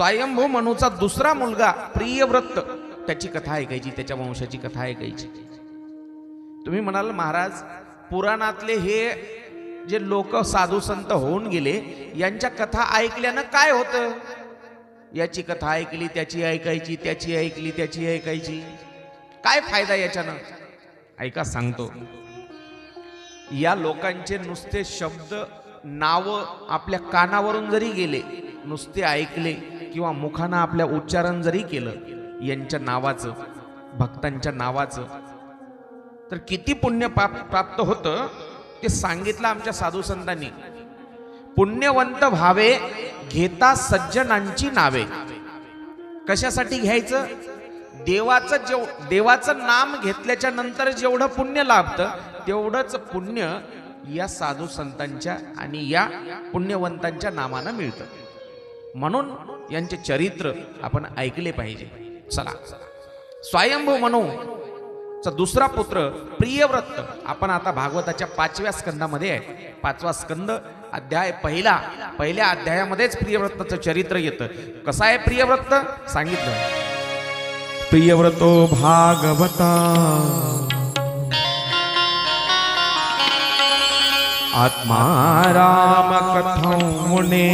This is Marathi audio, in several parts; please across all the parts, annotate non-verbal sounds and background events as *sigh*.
स्वयंभू मनूचा दुसरा मुलगा प्रियव्रत. त्याची कथा ऐकायची त्याच्या वंशाची कथा ऐकायची. तुम्ही म्हणाल महाराज पुराणातले हे जे लोक साधू संत होऊन गेले यांच्या कथा ऐकल्यानं काय होतं? याची कथा ऐकली त्याची ऐकायची त्याची ऐकली त्याची ऐकायची. काय फायदा याच्यानं? ऐका सांगतो. या लोकांचे नुसते शब्द नावं आपल्या कानावरून जरी गेले नुसते ऐकले किंवा मुखानं आपल्या उच्चारण जरी केलं यांच्या नावाचं भक्तांच्या नावाचं तर किती पुण्य पाप प्राप्त होतं ते सांगितलं आमच्या साधू संतांनी. पुण्यवंत भावे घेता सज्जनांची नावे. कशासाठी घ्यायचं? देवाचं जेव देवाचं नाम घेतल्याच्या नंतर जेवढं पुण्य लाभतं तेवढंच पुण्य या साधू संतांच्या आणि या पुण्यवंतांच्या नामानं मिळतं. म्हणून यांचे चरित्र आपण ऐकले पाहिजे. चला. स्वयंभू म्हणू चा दुसरा पुत्र प्रियव्रत आपण आता भागवताच्या पाचव्या स्कंदामध्ये आहे. पाचवा स्कंद अध्याय पहिला. पहिल्या अध्यायामध्येच प्रियव्रताचं चरित्र येतं. कसं आहे प्रियव्रत? सांगितलं. प्रियव्रतो भागवता. आत्मा राम कथं मुने?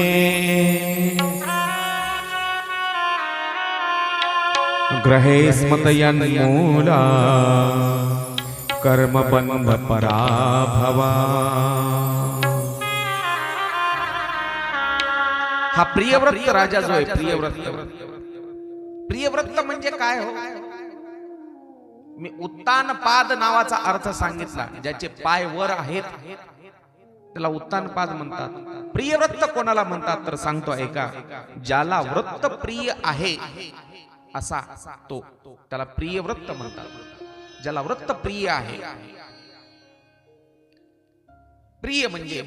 ग्रहे स्मतयन्मूला कर्मबंध पराभवा। हा प्रियव्रत राजा जो आहे प्रियव्रत. प्रियव्रत म्हणजे काय हो? मी उत्तान पाद नावाचा अर्थ सांगितला ज्याचे पाय वर आहेत. त्याला उत्तान पाद म्हणतात. प्रियव्रत कोणाला म्हणतात तर सांगतो ऐका. ज्याला व्रत प्रिय आहे असा तो. त्याला प्रिय व्रत म्हणतात. ज्याला व्रत प्रिय आहे. प्रिय म्हणजे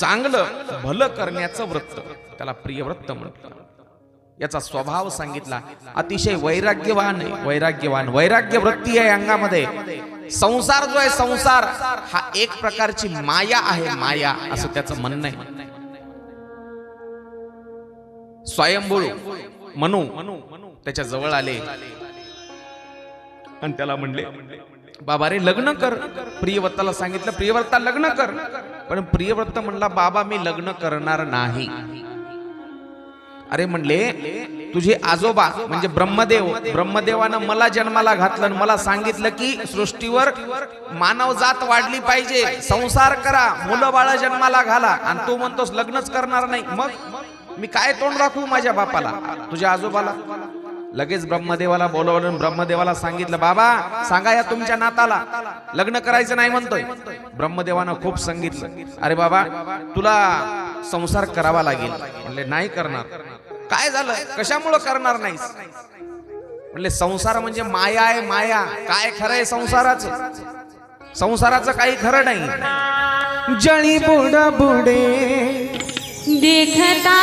चांगलं भलं करण्याचं वृत्त. त्याला प्रिय व्रत म्हणतात. याचा स्वभाव सांगितला. अतिशय वैराग्यवान आहे. वैराग्यवान. वैराग्य वृत्ती आहे अंगामध्ये. संसार जो आहे संसार हा एक प्रकारची माया आहे माया असं त्याचं म्हणणं आहे. स्वयंभू मनू त्याच्याजवळ आले. आणि त्याला म्हणले बाबा रे लग्न कर. प्रियव्रताला सांगितलं प्रियव्रता लग्न कर. पण प्रियव्रत म्हणला बाबा मी लग्न करणार नाही. अरे म्हणले तुझे आजोबा म्हणजे ब्रह्मदेव ब्रह्मदेवानं मला जन्माला घातलं आणि मला सांगितलं की सृष्टीवर मानव जात वाढली पाहिजे संसार करा मुलं बाळा जन्माला घाला. आणि तू म्हणतोस लग्नच करणार नाही. मग मी काय तोंड राखू माझ्या बापाला? तुझ्या आजोबाला? लगेच ब्रह्मदेवाला बोलवलं ब्रह्मदेवाला सांगितलं बाबा सांगा या तुमच्या नाताला. लग्न करायचं नाही म्हणतोय. ब्रह्मदेवानं खूप सांगितलं. अरे बाबा तुला संसार करावा लागेल. म्हणले नाही करणार. काय झालं? कशामुळं करणार नाहीस? म्हणले संसार म्हणजे माया आहे माया. काय खरंय संसाराचं? संसाराचं काही खरं नाही. जळी बुड बुडे. देखता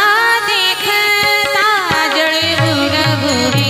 देखता जळी बुड बुडे.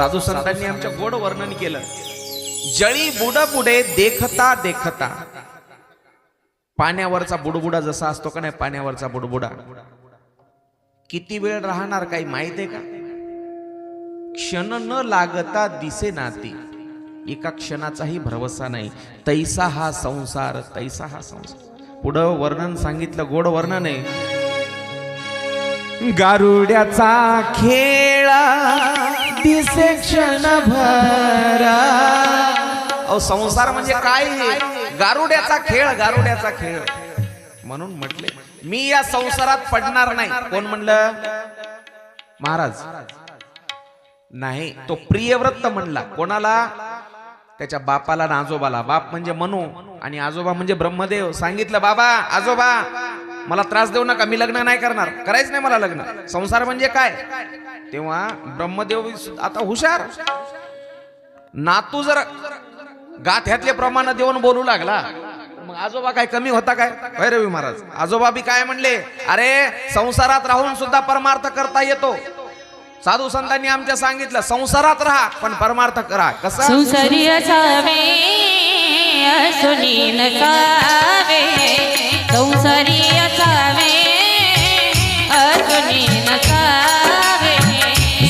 साधू संतांनी आमच्या गोड वर्णन केलं. जळी बुड बुडे देखता देखता. पाण्यावरचा बुडबुडा जसा असतो का नाही पाण्यावरचा बुडबुडा. किती वेळ राहणार काही माहीत आहे का? क्षण न लागता दिसे नाती. एका क्षणाचाही भरवसा नाही. तैसा हा संसार तैसा हा संसार. पुढं वर्णन सांगितलं गोड वर्णन आहे. गारुड्याचा खेळा. दिसे क्षण भरा? अहो संसार म्हणजे काय? गारुड्याचा खेळ गारुड्याचा खेळ. म्हणून म्हटले मी या संसारात पडणार नाही. कोण म्हणलं? महाराज. नाही तो प्रियव्रत म्हणला. कोणाला? त्याच्या बापाला आणि आजोबाला. बाप म्हणजे मनु आणि आजोबा म्हणजे ब्रह्मदेव. सांगितलं बाबा आजोबा मला त्रास देऊ नका मी लग्न नाही करणार. करायचं नाही मला लग्न. संसार म्हणजे काय? तेव्हा ब्रह्मदेव आता हुशार. नातू जर गाथ्यातले प्रमाण देऊन बोलू लागला मग आजोबा काय कमी होता काय? होय रवी महाराज. आजोबा बी काय म्हणले अरे संसारात राहून सुद्धा परमार्थ करता येतो. साधू संतांनी आमच्या सांगितलं संसारात राहा पण परमार्थ करा. कसं? संसारी असावे असुनी नसावे. संसारी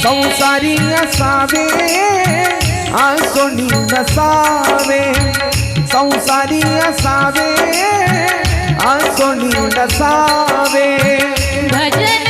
संसारी असावे आसोनी नसावे संसारी असावे आसोनी नसावे भजन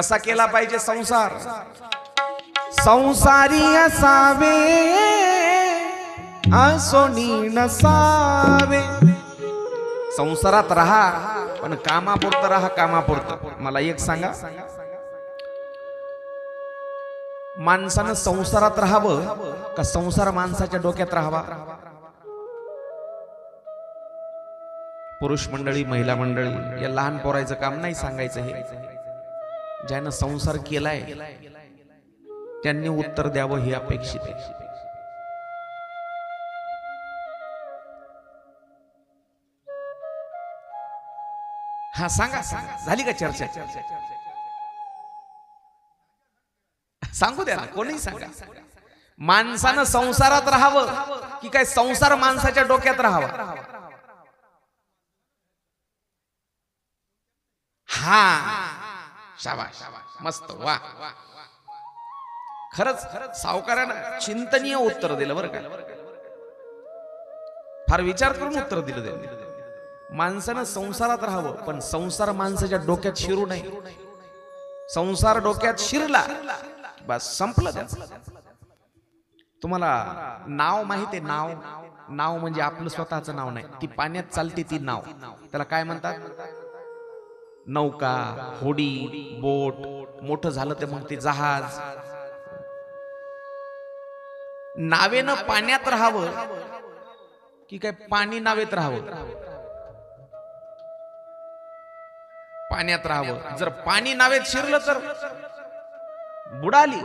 कसा केला पाहिजे संसार? संसारी असावे असोनी नसावे. संसारात राहा पण कामापुरतं राहा कामापुरतं. मला एक सांगा. माणसानं संसारात राहावं का संसार माणसाच्या डोक्यात राहावा? पुरुष मंडळी महिला मंडळी या लहान पोरायचं काम नाही सांगायचं हे. ज्यानं संसार केलाय त्यांनी उत्तर द्यावं हे अपेक्षित आहे. हा सांगा सांगा. झाली का चर्चा? सांगू द्या ना कोणी सांगा. माणसानं संसारात राहावं की काय संसार माणसाच्या डोक्यात राहावा? हा. शाबाश. मस्त वा. खरंच सावकारानं चिंतनीय उत्तर दिलं बरं का? फार विचार करून उत्तर दिलं त्यांनी. माणसानं संसारात राहावं पण संसार माणसाच्या डोक्यात शिरू नाही संसार डोक्यात शिरला बस संपलं तुम्हाला नाव माहिती आहे नाव? नाव म्हणजे आपलं स्वतःचं नाव नाही. ती पाण्यात चालते ती नाव. त्याला काय म्हणतात? नौका होडी बोट मोठं झालं ते मग ते जहाज. नावेनं पाण्यात राहावं की काय पाणी नावेत राहावं? पाण्यात राहावं. जर पाणी नावेत शिरलं तर बुडाली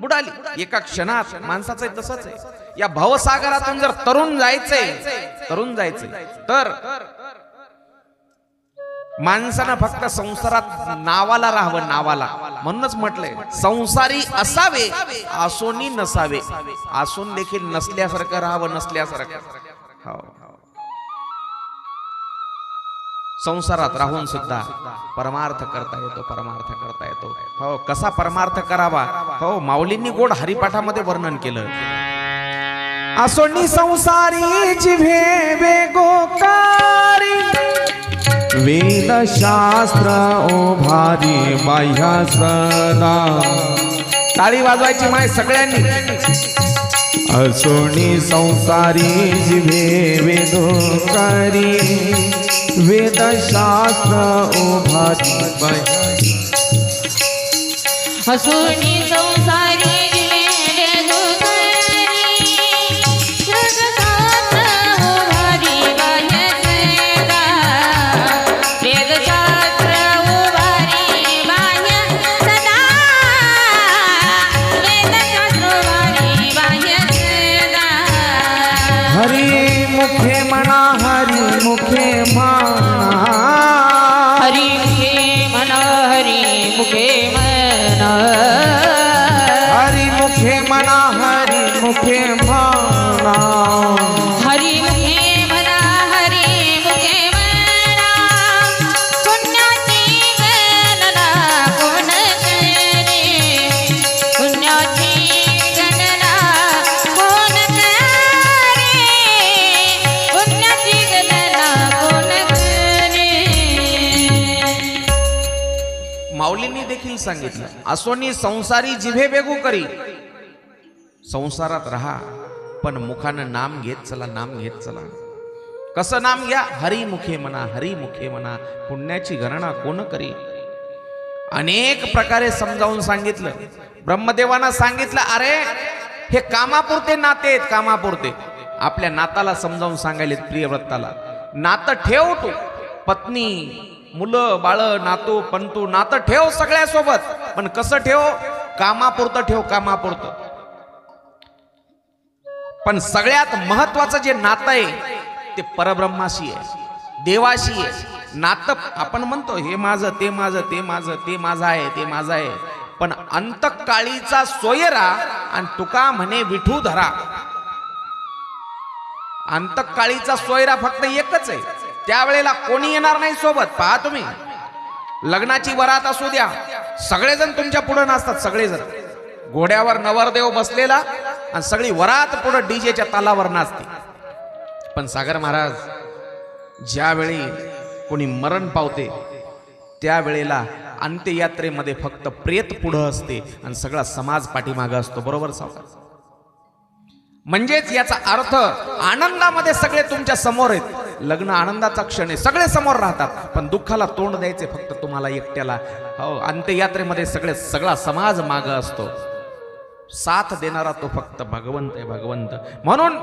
बुडाली. एका क्षणात माणसाचं तसंच आहे. या भवसागरातून जर तरुण जायचंय तरुण जायचंय तर माणसानं फक्त संसारात नावाला राहावं नावाला. म्हणूनच म्हटलंय संसारी असावे आसोनी नसावे. आसून देखील नसल्यासारखं राहावं नसल्यासारखं. हो. संसारात राहून सुद्धा परमार्थ करता येतो परमार्थ करता येतो. हो कसा परमार्थ करावा? हो माऊलींनी गोड हरिपाठामध्ये वर्णन केलं. आसोनी संसारी जिभे वेगोकारी वेदशास्त्र ओ भारी बाह्यासना टाळी वाजवायची माय सगळ्यांनी. असोणी संसारी जिवे वेदोकारी वेदशास्त्र ओ भारी बाह्या असोणी संसारी सांगितलं. असोनी संसारी जिभे बेगू करी. संसारात राहा पण मुखानं नाम घेत चला नाम घेत चला. कसं नाम घ्या? हरी मुखे म्हणा हरी मुखे म्हणा पुण्याची गणना कोण करी? अनेक प्रकारे समजावून सांगितलं. ब्रह्मदेवानं सांगितलं अरे हे कामापुरते नाते आहेत कामापुरते. आपल्या नाताला समजावून सांगायलेत प्रियव्रताला नातं ठेव तू. पत्नी मुलं बाळ नातू पंतू नातं ठेव सगळ्यासोबत. पण कसं ठेव? कामापुरतं ठेव कामापुरतं. पण सगळ्यात महत्वाचं जे नातं आहे ते परब्रह्माशी आहे देवाशी आहे. नातं आपण म्हणतो हे माझं ते माझं ते माझं ते माझं आहे ते माझं आहे. पण अंतकाळीचा सोयरा आणि तुका म्हणे विठू धरा अंतकाळीचा सोयरा फक्त एकच आहे. त्यावेळेला कोणी येणार नाही सोबत पहा तुम्ही. लग्नाची वरात असू द्या. सगळेजण तुमच्यापुढे नाचतात सगळेजण. घोड्यावर नवरदेव बसलेला आणि सगळी वरात पुढे डीजेच्या तालावर नाचते. पण सागर महाराज ज्यावेळी कोणी मरण पावते त्यावेळेला अंत्ययात्रेमध्ये फक्त प्रेत पुढं असते आणि सगळा समाज पाठीमागं असतो. बरोबर सावकार? म्हणजेच याचा अर्थ आनंदामध्ये सगळे तुमच्यासमोर आहेत. लग्न आनंदाचा क्षण आहे. सगळे समोर राहतात. पण दुःखाला तोंड द्यायचे फक्त तुम्हाला एकट्याला. हो अंत्ययात्रेमध्ये सगळे सगळा समाज माग असतो. साथ देणारा तो फक्त भगवंत आहे भगवंत. म्हणून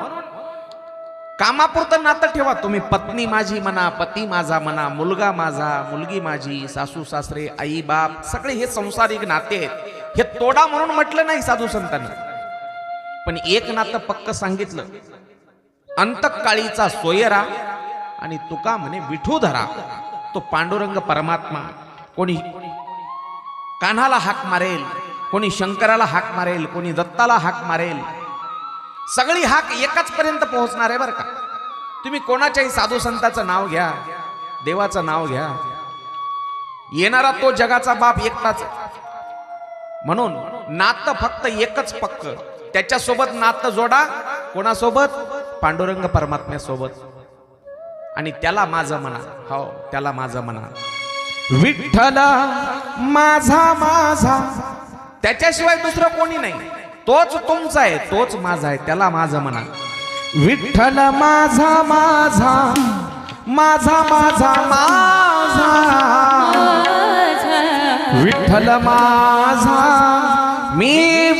कामापुरतं नातं ठेवा तुम्ही. पत्नी माझी म्हणा पती माझा म्हणा मुलगा माझा मुलगी माझी सासू सासरे आई बाप सगळे हे संसारिक नाते आहेत. हे तोडा म्हणून म्हटलं नाही साधू संतांना. पण एक नातं पक्क सांगितलं. अंतकाळीचा सोयरा आणि तुका म्हणे विठू धरा. तो पांडुरंग परमात्मा कोणी कान्हाला हाक मारेल कोणी शंकराला हाक मारेल कोणी दत्ताला हाक मारेल सगळी हाक एकाच पर्यंत पोहोचणार आहे बरं का. तुम्ही कोणाच्याही साधू संताचं नाव घ्या देवाचं नाव घ्या. येणारा तो जगाचा बाप एकटाच म्हणून नातं फक्त एकच पक्क. त्याच्यासोबत नातं जोडा कोणासोबत? पांडुरंग परमात्म्यासोबत. आणि त्याला माझं म्हणा. हो त्याला माझं म्हणा. विठ्ठला माझा माझा. त्याच्याशिवाय दुसरं कोणी नाही. तोच तुमचा आहे तोच माझा आहे त्याला माझं म्हणा. विठ्ठल माझा माझा. माझा माझा माझा. विठ्ठल माझा. मी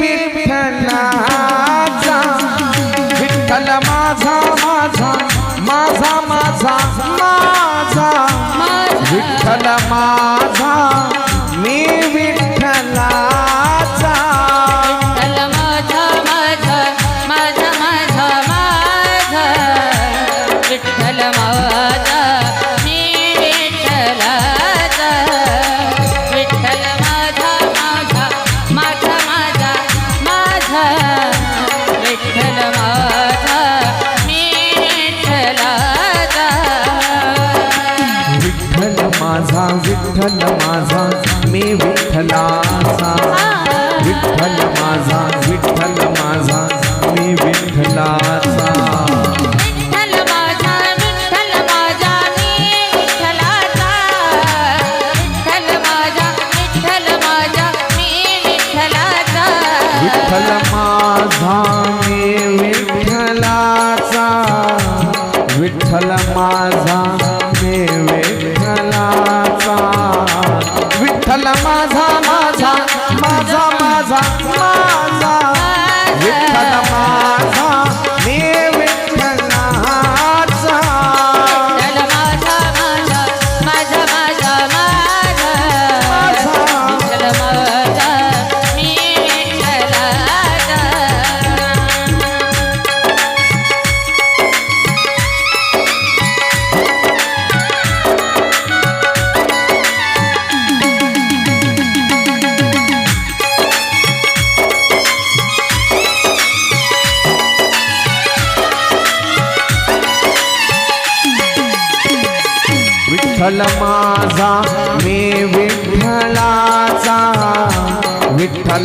विठ्ठल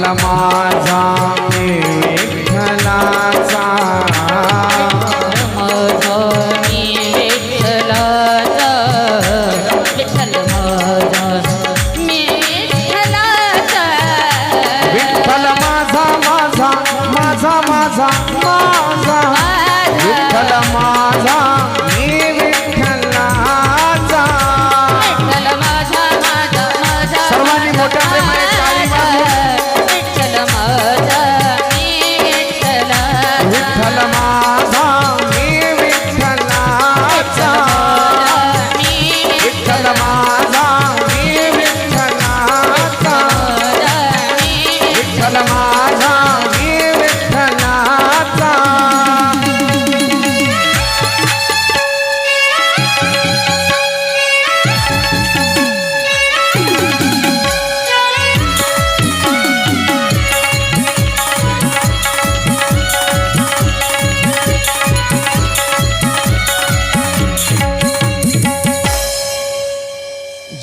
विठ्ठल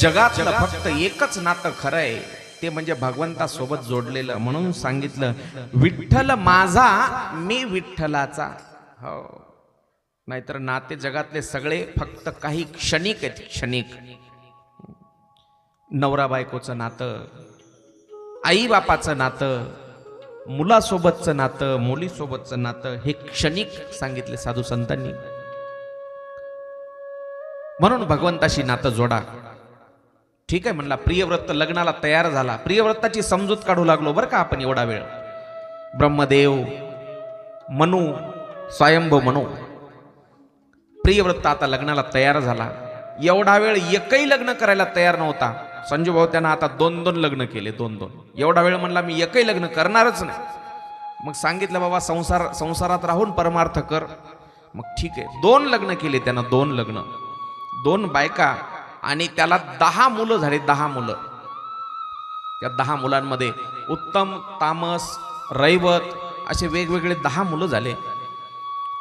जगातलं फक्त एकच नातं खरं आहे ते म्हणजे भगवंतासोबत जोडलेलं. म्हणून सांगितलं विठ्ठल माझा मी विठ्ठलाचा. हो. नाहीतर नाते जगातले सगळे फक्त काही क्षणिक आहेत क्षणिक. नवरा बायकोचं नातं आई बापाचं नातं मुलासोबतचं नातं मुलीसोबतचं नातं हे क्षणिक सांगितले साधू संतांनी. म्हणून भगवंताशी नातं जोडा. ठीक आहे म्हणला प्रियव्रत लग्नाला तयार झाला. प्रियव्रताची समजूत काढू लागलो बरं का आपण एवढा वेळ. ब्रह्मदेव मनू स्वयंभू मनू. प्रियव्रत आता लग्नाला तयार झाला. एवढा वेळ एकही लग्न करायला तयार नव्हता. संजू भाऊ त्यांना आता दोन दोन लग्न केले दोन दोन. एवढा वेळ म्हणला मी एकही लग्न करणारच नाही. मग सांगितलं बाबा संसार संसारात राहून परमार्थ कर. मग ठीक आहे दोन लग्न केले त्यानं दोन लग्न. दोन बायका आणि त्याला दहा मुलं झाले दहा मुलं. त्या दहा मुलांमध्ये उत्तम तामस रैवत असे वेगवेगळे दहा मुलं झाले.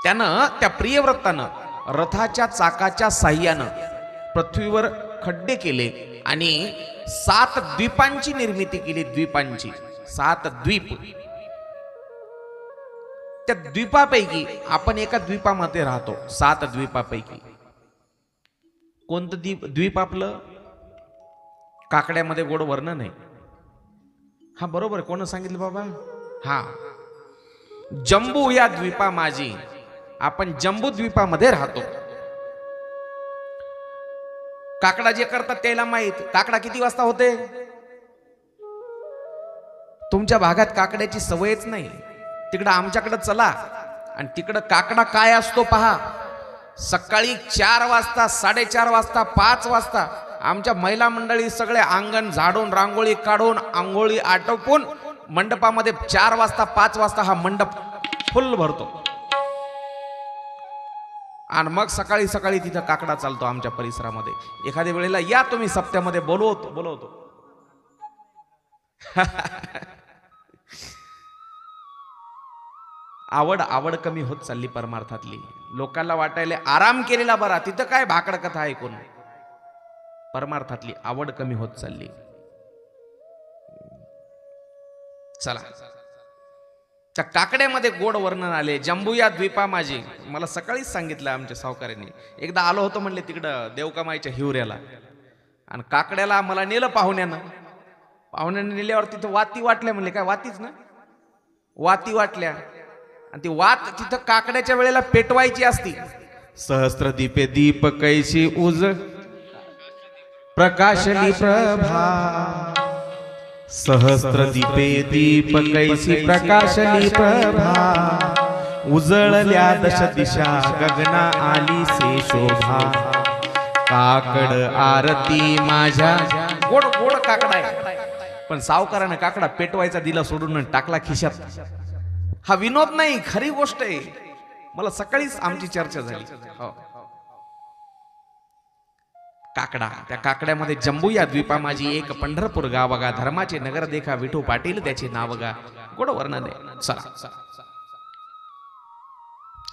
त्यानं त्या प्रियव्रतानं रथाच्या चाकाच्या साह्यानं पृथ्वीवर खड्डे केले आणि सात द्वीपांची निर्मिती केली द्वीपांची. सात द्वीप. त्या द्वीपापैकी आपण एका द्वीपामध्ये राहतो सात द्वीपापैकी. कोणतं द्वीप द्वीप आपलं? काकड्यामध्ये गोड वर्णन आहे हा बरोबर कोण सांगितलं बाबा? हा. जम्बू या द्वीपा माझी आपण जम्बू द्वीपामध्ये राहतो. काकडा जे करतात त्याला माहीत. काकडा किती वाजता होते? तुमच्या भागात काकड्याची सवयच नाही. तिकडं आमच्याकडं चला. आणि तिकडं काकडा काय असतो पहा. सकाळी चार वाजता साडेचार वाजता पाच वाजता आमच्या महिला मंडळी सगळे अंगण झाडून रांगोळी काढून आंघोळी आटोपून मंडपामध्ये चार वाजता पाच वाजता हा मंडप फुल भरतो. आणि मग सकाळी सकाळी तिथं काकडा चालतो आमच्या परिसरामध्ये. एखाद्या वेळेला या तुम्ही सप्त्यामध्ये बोलवतो बोलवतो. *laughs* आवड आवड कमी होत चालली परमार्थातली. लोकांना वाटायला आराम केलेला बरा तिथं काय भाकड कथा ऐकून? परमार्थातली आवड कमी होत चालली. चला. त्या काकड्यामध्ये गोड वर्णन आले. जंबुया द्वीपा माझी. मला सकाळीच सांगितलं आमच्या सावकारांनी. एकदा आलो होतो म्हणले तिकडं देवकामाईच्या हिवऱ्याला. आणि काकड्याला मला नेलं पाहुण्यानं. पाहुण्यानं नेल्यावर तिथं वाती वाटल्या म्हणले काय वातीच ना? वाती वाटल्या. आणि ती वात तिथं काकड्याच्या वेळेला पेटवायची असती. सहस्त्र दीपे दीप कैशी उज प्रकाशली प्रभा. सहस्त्र दीपे दीप कैसी प्रकाशली प्रभा. उजळल्या दश दिशा गगना आली से शोभा. काकड आरती माझ्या. गोड गोड काकडा पण सावकारानं काकडा पेटवायचा दिला सोडून टाकला खिशात. हा विनोद नाही खरी गोष्ट आहे. मला सकाळीच आमची चर्चा झाली. हो. काकडा. त्या काकड्यामध्ये जम्बू या द्वीपा माझी एक पंढरपूर गावगा धर्माचे नगर देखा विठू पाटील त्याचे नावगा. गोड वर्णन आहे. चला.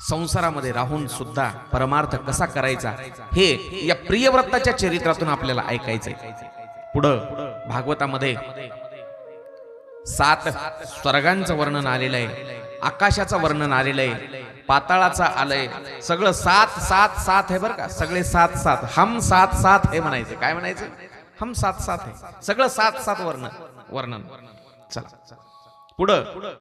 संसारामध्ये राहून सुद्धा परमार्थ कसा करायचा हे या प्रियव्रताच्या चरित्रातून आपल्याला ऐकायचंय. पुढं भागवतामध्ये सात स्वर्गांचं वर्णन आलेलं आहे आकाशाचं वर्णन आलेलं आहे पाताळाचं आलंय. सगळं सात सात सात आहे बरं का. सगळे सात सात. हम सात सात हे म्हणायचं. काय म्हणायचं? हम सात सात आहे. सगळं सात सात वर्ण वर्णन. चला. पुढं.